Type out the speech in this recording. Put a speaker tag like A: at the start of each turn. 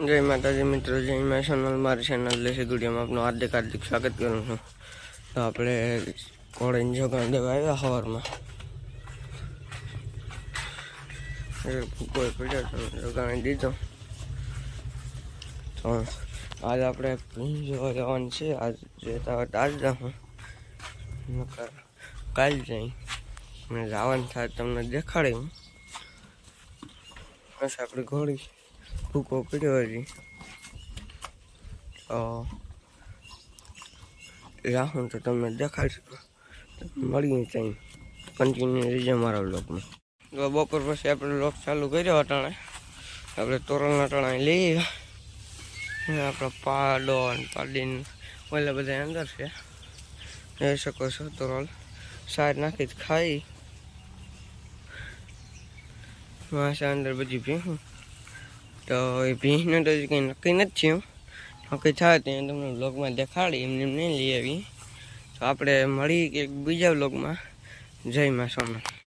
A: જય માતાજી મિત્રો, જય મા સોનલ મારી ચેનલ લેસી ગુડિયામાં આપનું હાર્દિક હાર્દિક સ્વાગત કરું છું. તો આપણે કોળીને જોગાણ દેવા આવ્યા સવારમાં કોઈ પડ્યો તો જોગાણી દીધો. તો આજ આપણે ભીં જોવા જવાનું છે. આજ જતા હોય આજ જાઉં કાલ જઈ. મને જવાનું થાય તમને દેખાડી બસ આપણી ઘોડી. ભૂકો પડ્યો હજી તો રાહું તો તમને દેખાડશું. મળીએ ત્યાં. કન્ટિન્યુ રહીએ મારા બ્લોગમાં તો બપોર પછી આપણે બ્લોગ ચાલુ કર્યો અટાણે આપણે તોરણના અટાણે લઈ આવ્યા. આપણા પાડો અને પાડીને ઓલા બધા અંદર છે. જોઈ શકો છો તોરલ સાર નાખી ખાઈ. માસા અંદર બધી ભીહું તો એ ભીંસને તો કંઈ નક્કી નથી થયું. નક્કી થાય ત્યાં તમને બ્લોગમાં દેખાડી, એમને એમ નહીં લઈ આવી. તો આપણે મળી એક બીજા બ્લોગમાં જય માં સોના